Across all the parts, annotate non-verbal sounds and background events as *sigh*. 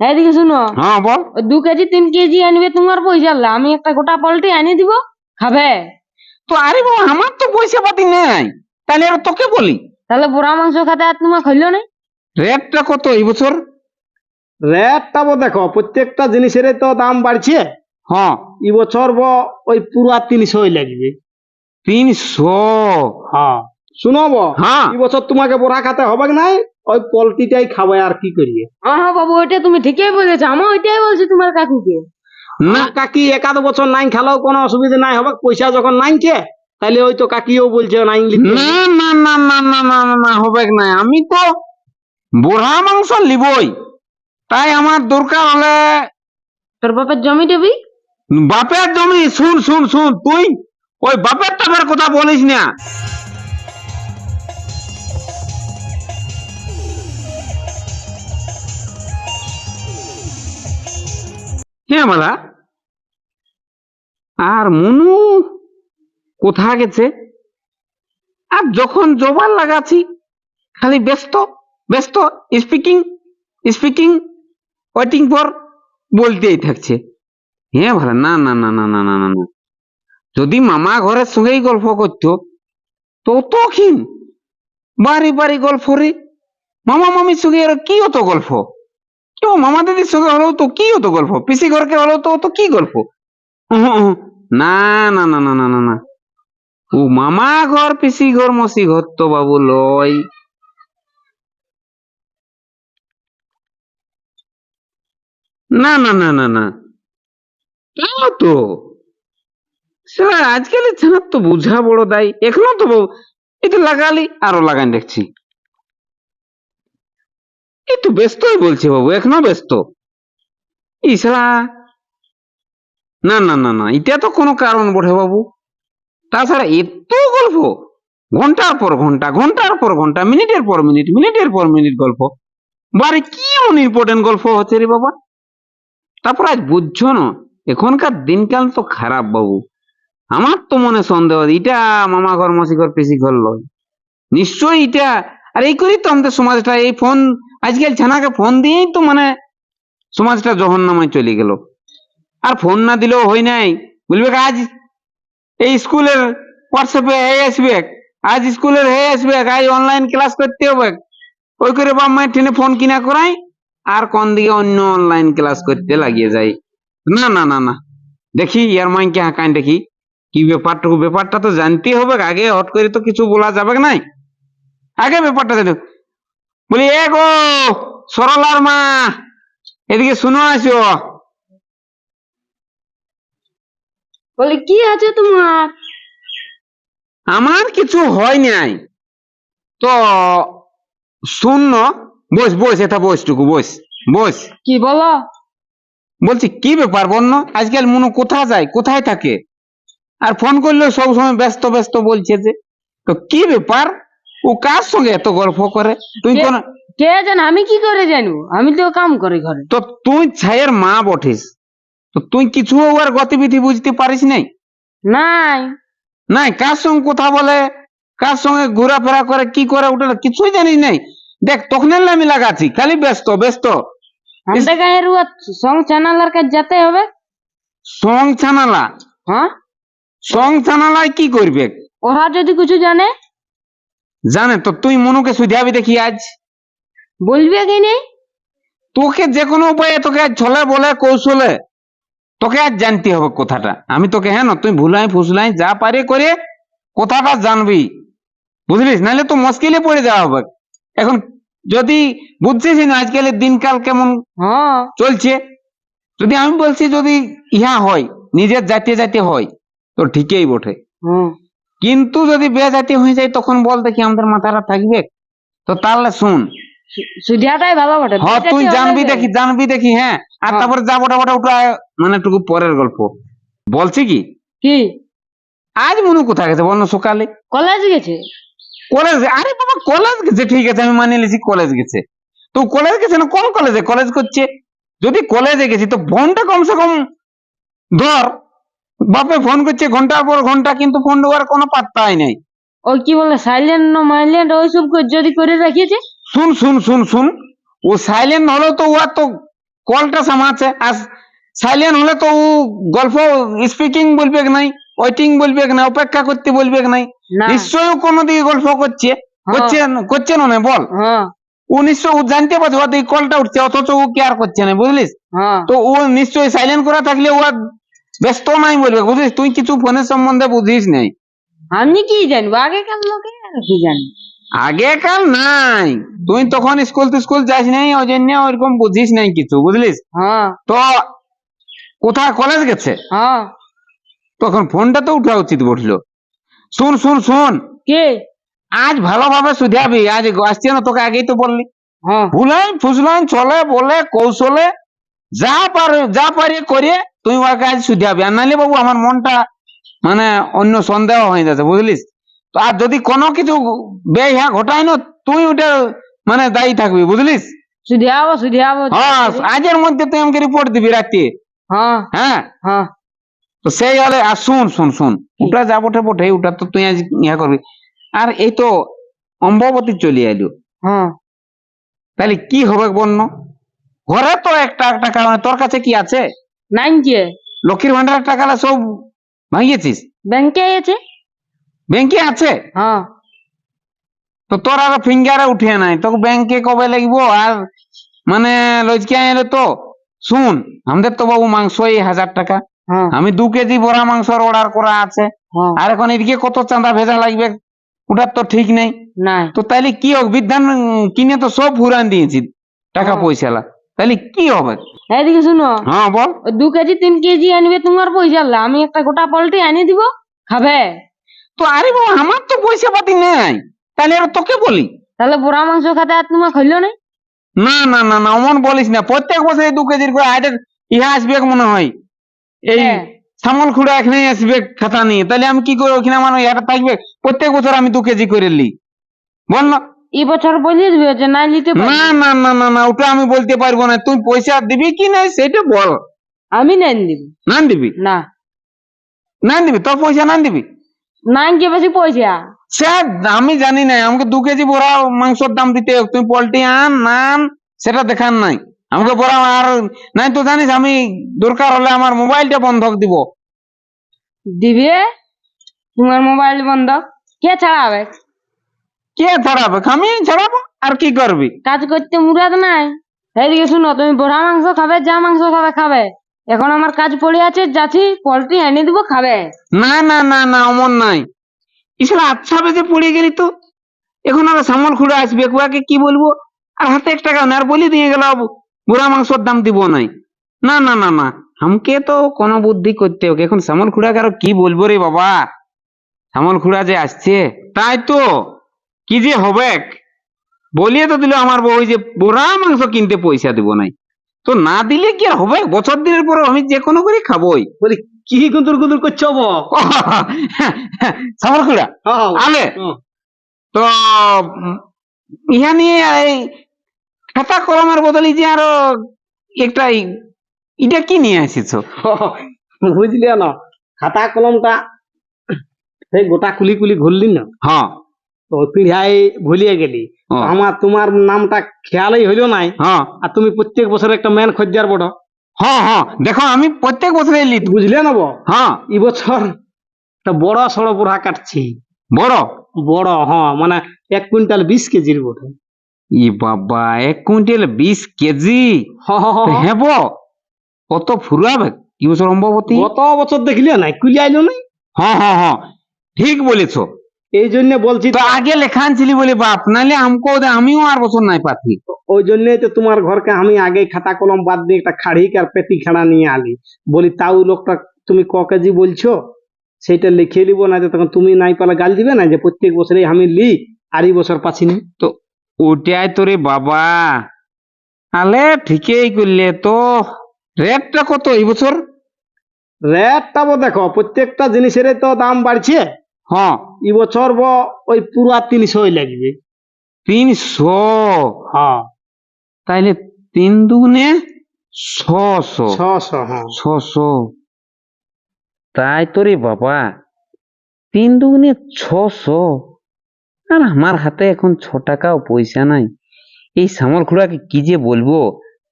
এদিকে শুনো। হ্যাঁ বল। ওই দু কেজি তিন কেজি আনবে তোমার পয়সা লা আমি একটা গোটা পোল্ট্রি আনিয়ে দিব খাবে। তো আরে বাবা আমার তো পয়সা পাতি নাই। তাহলে আর তোকে বলি। তাহলে বুড়া মাংস খাতে আর তোমার খাইলো না। রেটটা কত এই বছর? রেটটা বো দেখো প্রত্যেকটা জিনিসের তো দাম বাড়ছে। হ্যাঁ। এই বছর বো ওই পুরা তিনশোই লাগবে। তিনশো? হ্যাঁ। শুনব? হ্যাঁ। এই বছর তোমাকে বড়া খাতে হবে নাই? ওই খাবে আর কি করিয়ে বাবু তুমি ঠিকই বলেছ। ওইটাই বলছি তোমার কাকুকে। না। কাকি একাদ বছর নাই খেলাও কোনো অসুবিধা নাই হবে পয়সা যখন তাহলে ওই তো কাকিও বলছে না না না না না না না হবে আমি তো বুড়া মাংস লিবই। তাই আমার দরকার হলে তোর বাপের জমি দেবি বাপের জমি শুন শুন শুন তুই ওই বাপের টাপের কথা বলিস না। মালা আর মনু কোথা গেছে? আর যখন জোবার লাগাচ্ছি, খালি ব্যস্ত ব্যস্ত স্পিকিং স্পিকিং ওয়েটিং ফর বলতেই থাকছে। হ্যাঁ ভালো, না না না না না না না না। যদি মামা ঘরের সঙ্গেই গল্প করতো তো তখন বাড়ি বাড়ি গল্প রে। মামা, মামির সঙ্গে আর কি হতো গল্প? কেউ মামা দিদির সঙ্গে হলেও তো কি হতো গল্প? পিসি ঘরকে হলেও তো তো কি গল্প। না না না না না না না। ও মামা ঘর, পিসি ঘর, মসি ঘর তো বাবু লয়। না না না না না। তাও তো। সেটা আজকালের ছেনার তো বুঝা বড় দায়। এখনও তো বউ তো লাগালি, আরও লাগান দেখছি। এই তো ব্যস্তই বলছে বাবু, এখনও ব্যস্ত। ইসরা না না না না, এটা তো কোনো কারণ বটে বাবু। তাছাড়া এত গল্প, ঘণ্টার পর ঘণ্টা, ঘণ্টার পর ঘণ্টা, মিনিটের পর মিনিট, মিনিটের পর মিনিট গল্প। বারে কি এমন ইম্পর্টেন্ট গল্প হচ্ছে রে বাবা? তারপর আজ বুঝছ না, এখনকার দিনকাল তো খারাপ বাবু। আমার তো মনে সন্দেহ, এটা মামা ঘর, মাসি ঘর, পিসি ঘর লয়। নিশ্চয়ই এটা, আর এই করেই তো আমাদের সমাজটা, এই ফোন আজকাল ছানাকে ফোন দিয়েই তো মানে সমাজটা জহর নামায় চলে গেল। আর ফোন না দিলেও হয় নাই। বলবে আজ এই স্কুলের হোয়াটসঅ্যাপে হয়ে আসবে। আজ স্কুলের হয়ে আসবে। আজ অনলাইন ক্লাস করতে হবে। ওই করে বাপ মায়ের ট্রেনে ফোন কিনা করাই আর কোন দিকে অন্য অনলাইন ক্লাস করতে লাগিয়ে যায়। না না না না। দেখি, ইয়ার মাইকে হাঁকান দেখি। কি ব্যাপারটুকু ব্যাপারটা তো জানতেই হবে। আগে হট করে তো কিছু বলা যাবে নাই? আগে ব্যাপারটা জানো। বলি এ গো সরলার মা এদিকে শুনো আসো। বলি কি আছে তোমার? আমার কিছু হয় নাই। তো শূন্য বস বস এটা বসটুকু বস বস। কি বলো? বলছি কি ব্যাপার বন্য? আজকাল মনু কোথায় যায় কোথায় থাকে? আর ফোন করলেও সব সময় ব্যস্ত ব্যস্ত বলছে যে তো কি ব্যাপার? ও কার সঙ্গে এত গল্প করে? তুই কে- কোন কে জানে? আমি কি করে জানব? আমি তো কাম করি ঘরে। তো তুই ছায়ের মা বঠিস তো তুই কিছু ওর গতিবিধি বুঝতে পারিস নাই? নাই। নাই? কার সঙ্গে কথা বলে? কার সঙ্গে ঘোরাফেরা করে? কি করে? ওটা কিছুই জানিস নাই। দেখ তখন আমি লাগাচ্ছি। খালি ব্যস্ত ব্যস্ত। আমাদের গায়ের সং চ্যানেলের কাছে যেতে হবে? সং ছানালা হ্যাঁ? সং ছানালায় কি করবে? ওরা যদি কিছু জানে জানে তো তুই মনুকে সুধাবি দেখি আজ? বলবে কি নেই তোকে যে কোনো উপায়ে তোকে আজ ছলে বলে কৌশলে তোকে আজ জানতে হবে কথাটা। আমি তোকে হ্যাঁ তুই ভুলাই ফুসলাই যা পারে করে কথাটা জানবি। বুঝলিস? নাহলে তো মুশকিলে পড়ে যাওয়া হবে। এখন যদি বুঝছিস না আজকালের দিনকাল কেমন হ্যাঁ। চলছে যদি আমি বলছি যদি ইহা হয় নিজের জাতীয় জাতীয় হয় তো ঠিকই বটে। হ্যাঁ কিন্তু যদি বেজাতি হয়ে যায় তখন বল দেখি আমাদের মাথাটা থাকবে? তো তাহলে শুন। সুধিয়াটাই ভালো বটে হ্যাঁ তুই জানবি দেখি জানবি দেখি হ্যাঁ। আর হ্যাঁ। তারপরে ওটা মানে টুকু পরের গল্প। বলছি কি? কি? আজ মনু কোথায় গেছে বল সকালে? কলেজ গেছে? কলেজ আরে বাবা কলেজ গেছে ঠিক আছে আমি মানিয়ে নিয়েছি কলেজ গেছে। তো কলেজ গেছে না কোন কলেজে? কলেজ করছে? যদি কলেজে গেছি তো ফোনটা কমসে কম ধর বাপে ফোন করছে ঘণ্টার পর ঘণ্টা কিন্তু ফোন দেওয়ার কোনো পাত্তাই নাই। ওই কি বলে সাইলেন্ট না মাইলেন্ট ওইসব যদি করে রাখিয়েছে? শুন শুন শুন শুন। ও সাইলেন্ট হলেও তো ও তো কলটা সামাচ্ছে আর সাইলেন্ট হলে তো ও গল্প স্পিকিং বলবে নাই ওয়েটিং বলবে নাই অপেক্ষা করতে বলবে নাই। না। নিশ্চয়ই ও কোনো দিকে গল্প করছে। করছে করছে না বল। হ্যাঁ। ও নিশ্চয় ও জানতে পারছে ওর দিকে কলটা উঠছে অথচ ও কেয়ার করছে না বুঝলিস? হ্যাঁ। তো ও নিশ্চয়ই সাইলেন্ট করা থাকলে ও ব্যস্ত নাই বলবে বুঝলিস তুই কিছু ফোনের সম্বন্ধে বুঝিস নাই। আমি কি জানব? আগেকার লোকে আর কি জানি? আগেকার নাই। তুই তখন স্কুল স্কুল যাস নাই ওই জন্য ওইরকম বুঝিস নাই কিছু বুঝলিস? হ্যাঁ। তো কোথায়? কলেজ গেছে? হ্যাঁ। তখন ফোনটা তো উঠা উচিত বসল শুন শুন শুন। কে? আজ ভালোভাবে সুধাবি আজ আসছে না তোকে আগেই তো বললি। হ্যাঁ। ভুলাইন ফুসলাইন চলে বলে কৌশলে যা পারে যা পারি করে তুই ওকে আজ সুধাবি আর নাইলে বাবু আমার মনটা মানে অন্য সন্দেহ হয়ে যাচ্ছে বুঝলিস? তো আর যদি কোনো কিছু বেহা ঘটায় না তুই ওটা মানে দায়ী থাকবি বুঝলিস? সুধিয়াবো সুধিয়াবো হ্যাঁ আজের মধ্যে তুই আমাকে রিপোর্ট দিবি রাতে। হ্যাঁ। হ্যাঁ? হ্যাঁ। তো সেই হলে আর শুন শুন শুন ওটা যা বটে বটে ওটা তো তুই আজ ইয়া করবি। আর এই তো অম্বাবতী চলে এলো হ্যাঁ। তাহলে কি হবে বন্য ঘরে তো একটা টাকা তোর কাছে কি আছে? নাই কে লক্ষ্মীর ভান্ডারের টাকা সব ভাঙিয়েছিস? ব্যাংকে আছে। ব্যাংকে আছে? হ্যাঁ। তো তোর আর ফিঙ্গারে উঠে নাই। তোকে ব্যাংকে কবে লাগবো আর মানে লজকে এলে তো শুন আমাদের তো বাবু মাংস এই হাজার টাকা। হ্যাঁ। আমি দু কেজি বড়া মাংসর অর্ডার করা আছে। হ্যাঁ। আর এখন এদিকে কত চাঁদা ভেজা লাগবে? ওটার তো ঠিক নেই। তো তাইলে কি হোক বিধান কিনে তো সব ফুরান দিয়েছি। টাকা হ্যাঁ। তাহলে কি হবে? এদিকে শুনো। হ্যাঁ বল। দু কেজি তিন কেজি আনবে তোমার পয়সা লা আমি একটা গোটা পল্টি আনি দিব খাবে? তো আরে বাবা আমার তো পয়সা পাতি নাই। তাহলে আর তোকে বলি। তাহলে বুড়া মাংস খাতে আর তোমার খাইলো না না না না না অমন বলিস না। প্রত্যেক বছর এই দু কেজির করে আইডের ইহা আসবে মনে হয়। এই হ্যাঁ। সামল খুঁড়া এখানে আসবে খাতা নিয়ে। তাহলে আমি কি করে ওখানে আমার ইয়াটা থাকবে। প্রত্যেক বছর আমি দু কেজি করে লি বল না। এই বছর বলে দিবে যে নাই নিতে না না না না না ওটা আমি বলতে পারব না। তুই পয়সা দিবি কি না সেটা বল। আমি নাই দিব না দিবি? না। না দিবি? তোর পয়সা না দিবি? নাই কে বেশি পয়সা? সে আমি জানি না আমাকে দু কেজি বড়া মাংসের দাম দিতে হবে। তুই পোল্ট্রি আন না আন সেটা দেখার নাই। আমাকে বড়া আর নাই তো জানিস আমি দরকার হলে আমার মোবাইলটা বন্ধক দিব। দিবে? তোমার মোবাইল বন্ধ? কে ছাড়াবে কে ছাড়াবে আমি ছাড়াবো আর কি করবি? কাজ করতে মুরাদ নাই। এইদিকে শুনো তুমি বড়া মাংস খাবে যা মাংস খাবে খাবে। এখন আমার কাজ পড়ে আছে যাচ্ছি পোল্ট্রি এনে দিব খাবে। না না না না অমন নাই। ইসলা আচ্ছা বেজে পড়ে গেলি তো। এখন আর সামল খুঁড়ে আসবে কুয়াকে কি বলব? আর হাতে এক টাকা আর বলি দিয়ে গেল বুড়া মাংসর দাম দিব নাই। না না না না আমাকে তো কোনো বুদ্ধি করতে হবে। এখন শ্যামল খুড়াকে আরও কি বলব রে বাবা? শ্যামল খুড়া যে আসছে তাই তো। কি যে হবে? বলিয়ে তো দিল আমার বউ যে বুড়া মাংস কিনতে পয়সা দিব নাই। তো না দিলে কি আর হবে? বছর দিনের পর আমি যে কোনো করে খাবোই। বলি কি গুদুর গুদুর করছ শ্যামল খুড়া হ্যাঁ, আলে। হ্যাঁ। তো ইহা নিয়ে এই খাতা কলমের বদলি যে আরও একটা এটা কি নিয়ে আসিছ? বুঝলি না খাতা কলমটা সেই গোটা কুলি কুলি ঘুরলি না? হ্যাঁ। তো পিড়াই ভুলিয়ে গেলি। আমার তোমার নামটা খেয়ালই হইল নাই। হ্যাঁ। আর তুমি প্রত্যেক বছর একটা ম্যান খজ্জার বড়। হ্যাঁ হ্যাঁ। দেখো আমি প্রত্যেক বছর এলি বুঝলে না বো হ্যাঁ। এই বছর একটা বড় সড়ো বুড়া কাটছি। বড়? বড় হ্যাঁ। মানে এক কুইন্টাল বিশ কেজির বটে। ই বাবা এক কুইন্টাল বিশ কেজি? হ- হ- হ- হ। হেব কত ফুরাবে? কি বছর অম্বাবতী? গত বছর দেখলে নাই কুলি আইলো নাই। হ্যাঁ হ্যাঁ হ্যাঁ। ঠিক বলেছ। এই জন্য বলছি তো আগে লেখান ছিলি বলে বাপ নাহলে আমকো আমিও আর বছর নাই পাতি। ওই জন্যই তো তোমার ঘরকে আমি আগে খাতা কলম বাদ দিয়ে একটা খাড়ি আর পেটি খাড়া নিয়ে আলি। বলি তাও লোকটা তুমি ক কেজি বলছো? সেটা লিখে নিবো না যে তখন তুমি নাই পালা গাল দিবে না যে প্রত্যেক বছরে আমি লি আর এই বছর পাচ্ছিনি তো ওটাই তো রে বাবা। আলে ঠিকই করলে তো। রেটটা কত এই বছর? রেটটা দেখো প্রত্যেকটা জিনিসের তো দাম বাড়ছে। হ্যাঁ এই বছর ব ওই পুরা তিনশোই লাগবে। তিনশো? হ্যাঁ। তাইলে তিন দুগুনে ছশো। ছশো হ্যাঁ। ছশো। তাই তো রে বাবা তিন দুগুনে ছশো? আর আমার হাতে এখন ছ টাকাও পয়সা নাই। এই শ্যামল খুড়াকে কি যে বলব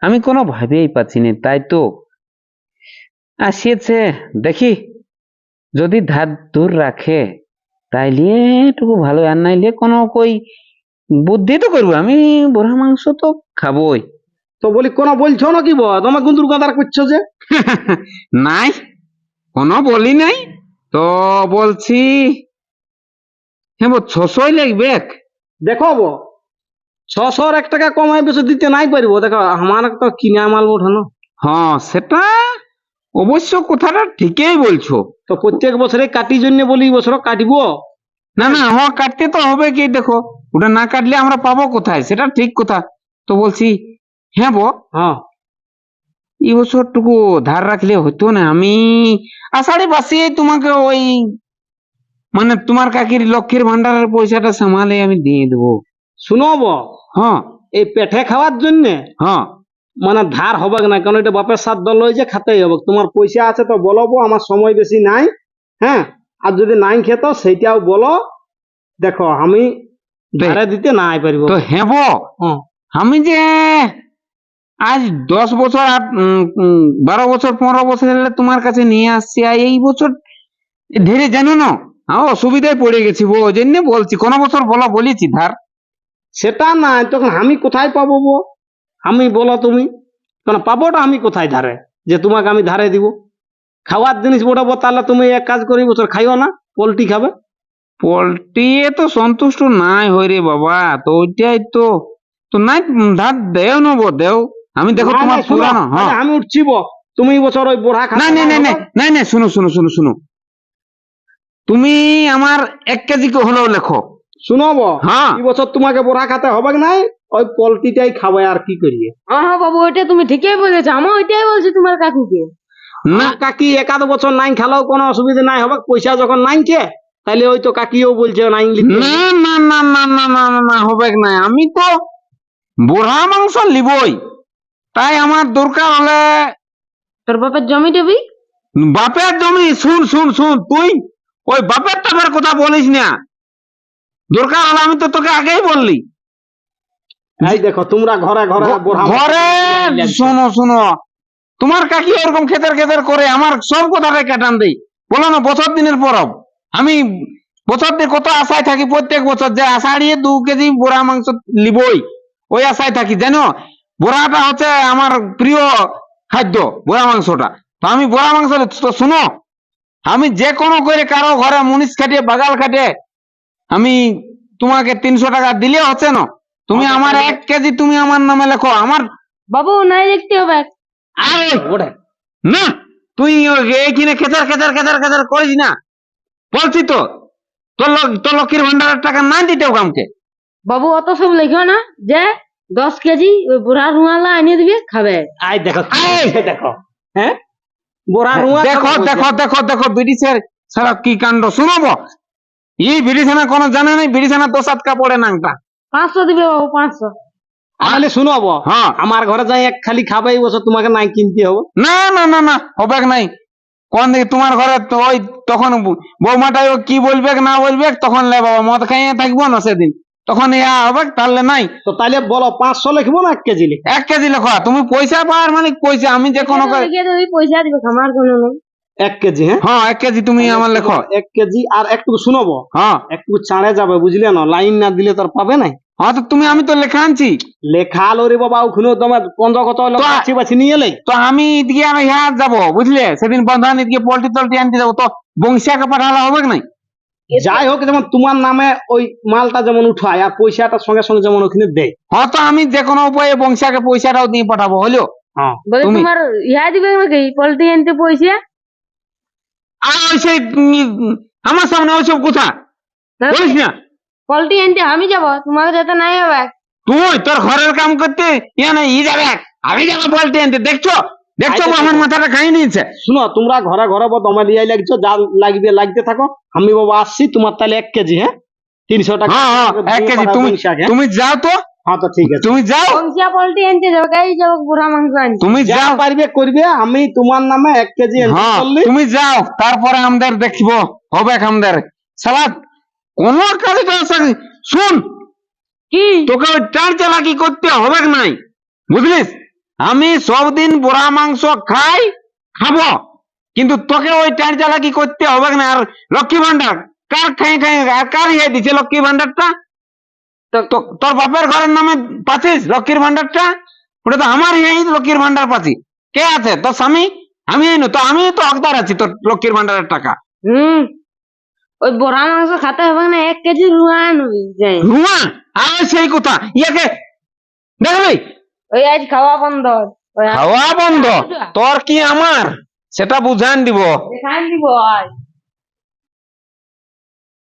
আমি কোনো ভাবেই পাচ্ছি না তাই তো? আসিয়েছে দেখি। যদি ধার দূর রাখে তাইলে একটুকু ভালো আর নাইলে কোনো কই বুদ্ধি তো করব। আমি বুড়া মাংস তো খাবোই। তো বলি কোনো বলছো নাকি বো তোমার গুন্দুর গাদার করছ যে? *laughs* নাই কোনো বলি নাই। তো বলছি হ্যাঁ বো ছশোই লাগবে দেখো বো ছশোর এক টাকা কমাই বেশি দিতে নাই পারব। দেখো আমার তো কিনা মাল ওঠানো হ্যাঁ সেটা অবশ্য কথাটা ঠিকই বলছো। তো প্রত্যেক বছরে কাটি জন্য বলি এই বছর কাটিবো? না না হ্যাঁ কাটতে তো হবে কি দেখো ওটা না কাটলে আমরা পাবো কোথায়? সেটা ঠিক কথা। তো বলছি হ্যাঁ বো? হ্যাঁ। এই বছরটুকু ধার রাখলে হতো না। আমি আষাঢ়ে বাসিয়ে তোমাকে ওই মানে তোমার কাকির লক্ষ্মীর ভান্ডারের পয়সাটা সামালে আমি দিয়ে দেবো। শুনো বো হ্যাঁ। এই পেটে খাওয়ার জন্য হ্যাঁ। মানে ধার হবে না কারণ এটা বাপের সাত দল যে খাতেই হবে। তোমার পয়সা আছে তো বলো আমার সময় বেশি নাই হ্যাঁ? আর যদি নাই খেত সেইটাও বলো। দেখো আমি ধারে দিতে নাই পারিব। তো হ্যাঁ বো হ্যাঁ। আমি যে আজ দশ বছর আট বারো বছর পনেরো বছর হলে তোমার কাছে নিয়ে আসছি আর এই বছর ধীরে জানো না আমার অসুবিধায় পড়ে গেছি বো ওই জন্য বলছি কোনো বছর বলা বলেছি ধার। সেটা নাই তখন আমি কোথায় পাবো বো আমি বলো তুমি কারণ পাবোটা আমি কোথায় ধারে? যে তোমাকে আমি ধারে দিব। খাওয়ার জিনিস বটাবো তাহলে তুমি এক কাজ করি বছর খাইও না পোলট্রি খাবে। পোল্ট্রি তো সন্তুষ্ট নাই হই রে বাবা তো ওইটাই তো। তো নাই ধার দেও না বো দেও। আমি দেখো তোমার পুরানো হ্যাঁ। আমি উঠছি বো তুমি বছর ওই বোড়া না না না না না না শুনো শুনো শুনো শুনো। তুমি আমার এক কেজি কে হলেও লেখো। শুনো বো হ্যাঁ। এই বছর তোমাকে বোড়া খাতে হবে নাই? ওই পোলট্রিটাই খাবে আর কি করিয়ে? হ্যাঁ বাবু ওইটা তুমি ঠিকই বলেছ। আমি ওইটাই বলছি তোমার কাকুকে। না কাকি একাদ বছর নাই খেলেও কোনো অসুবিধা নাই হবে পয়সা যখন নাইছে তাহলে ওই তো কাকিও বলছে নাই না না না না না না না না হবে না আমি তো বুড়া মাংস লিবই তাই আমার দরকার হলে তোর বাপের জমি টবি বাপের জমি শুন শুন শুন তুই ওই বাপের টাপের কথা বলিস না। দরকার হলে আমি তো তোকে আগেই বললি। এই দেখো তোমরা ঘরে ঘরে ঘরে শোনো শোনো। তোমার কাকি ওরকম খেতের খেতের করে আমার সব কথাটাই কাটান দেই। বলো না বছর দিনের পরব। আমি বছর দিন কত আশায় থাকি প্রত্যেক বছর যে আষাঢ়িয়ে দু কেজি বোরা মাংস লিবই ওই আশায় থাকি। জানো বোরাটা হচ্ছে আমার প্রিয় খাদ্য বোরা মাংসটা। তো আমি বোরা মাংস তো শুনো আমি যে কোনো করে কারও ঘরে মুনিশ খাটিয়ে বাগাল খাটিয়ে আমি তোমাকে তিনশো টাকা দিলে হচ্ছে না? তুমি আচ্ছা, আমার এক কেজি তুমি আমার নামে লেখো আমার বাবু নাই দেখতে হবে। আরে ওরে। না তুই ওই এইখানে খেচার খেচার খেচার খেচার করিস না। বলছি তো তোর লোক- তোর লক্ষ্মীর ভান্ডারের টাকা না দিতে হবে আমাকে বাবু অত সব লেখো না যে দশ কেজি ওই বুড়া রুমালা এনে দিবে খাবে। আই দেখো। দেখো। হ্যাঁ? বোড়া রুয়া দেখো দেখো দেখো দেখো ব্রিটিশের সারা কি কাণ্ড শুনব? এই ব্রিটিশানা কোনো জানে নাই ব্রিটিশানা দোষ আটকা পড়ে নাংটা। পাঁচশো দিবে বাবু পাঁচশো। তাহলে শুনব হ্যাঁ। আমার ঘরে যাই এক খালি খাবে এই তোমাকে নাই কিনতে হবে। না না না না হবে নাই? কোন দিকে তোমার ঘরে তো ওই তখন বৌ- বৌমাটাই কি বলবে না বলবে তখন লে বাবা মদ খাইয়ে থাকব না সেদিন। তখন ইয়া হবে তাহলে নাই। তো তাহলে বলো পাঁচশো লিখব না এক কেজি লিখ এক কেজি লেখো তুমি পয়সা পাওয়ার মানে পয়সা আমি যে কোনো পয়সা দিবে আমার কোনো নেই। এক কেজি হ্যাঁ? হ্যাঁ এক কেজি তুমি আমার লেখো। এক কেজি আর একটু শুনব হ্যাঁ। একটু চাঁড়ে যাবে বুঝলে না? লাইন না দিলে তোর পাবে নাই। হ্যাঁ তো তুমি আমি তো লেখা আনছি লেখা আলো রে বাবা ওখানে তোমার পনেরো কত বাছি বাছি নিয়ে এলে তো আমি এদিকে আমি হ্যাঁ যাব বুঝলে সেদিন বন্ধন এদিকে পোল্ট্রি টল্ট্রি আনতে যাব তো বংশিয়াকে পাঠালে হবে কি নাই যাই হোক যেমন তোমার নামে ওই মালটা যেমন উঠায় আর পয়সাটা সঙ্গে সঙ্গে যেমন ওখানে দেয় হ্যাঁ তো আমি যে কোনো উপায়ে বংশিয়াকে পয়সাটাও দিয়ে পাঠাবো হলো হ্যাঁ বলে তোমার ইহা দিবে নাকি পোল্ট্রি আনতে পয়সা আর ওই সেই আমার সামনে ওইসব কথা বলিস না পোল্ট্রি আনতে আমি যাব। তোমাকে যেতে নাই হবে। তুই তোর ঘরের কাম করতে ইয়ে না ই যাবে। আমি যাব পোল্ট্রি আনতে দেখছ? দেখছ আচ্ছা, আমার মাথাটা খাই নিয়েছে। শুনো তোমরা ঘরে ঘরে বো দমে লিয়াই লাগছো যা লাগবে লাগতে থাকো। আমি বাবা আসছি তোমার তাহলে এক কেজি হ্যাঁ? তিনশো টাকা হ্যাঁ হ্যাঁ এক কেজি। তুমি হ্যাঁ? তুমি যাও তো। হ্যাঁ তো ঠিক আছে। তুমি যাও। বংশিয়া পোল্ট্রি আনতে যাবে গাই যাব বুড়া মাংস আনতে? তুমি যা যাও। পারবে করবে। আমি তোমার নামে এক কেজি এনে হ্যাঁ তুমি যাও। তারপরে আমাদের দেখব। হবে আমাদের। সালাদ কাজে তো আসা- শুন কি? তোকে ওই চালাকি করতে হবে নাই? বুঝলিস? আমি সবদিন বড়া মাংস খাই খাব। কিন্তু তোকে ওই টাইট চালাকি করতে হবে না আর লক্ষ্মী ভান্ডার কার খাই খাই আর কার ইয়ে দিছে লক্ষ্মী ভান্ডারটা তোর বাপের ঘরের নামে পাচ্ছিস লক্ষ্মীর ভান্ডারটা ওটা তো আমার ইয়ে লক্ষ্মীর ভান্ডার পাচ্ছি কে আছে? তোর স্বামী? আমি তো আমি তো হকদার আছি তোর লক্ষ্মীর ভান্ডারের টাকা। হুম। ওই বড়া মাংস খেতে হবে না এক কেজি রুয়া আনবি যাই। রুমা আর সেই কথা? ইয়াকে দেখবি ওই আজ খাওয়া বন্ধ। ওই খাওয়া বন্ধ? তোর কি আমার? সেটা বুঝান দিব। দেখাই দিব আজ।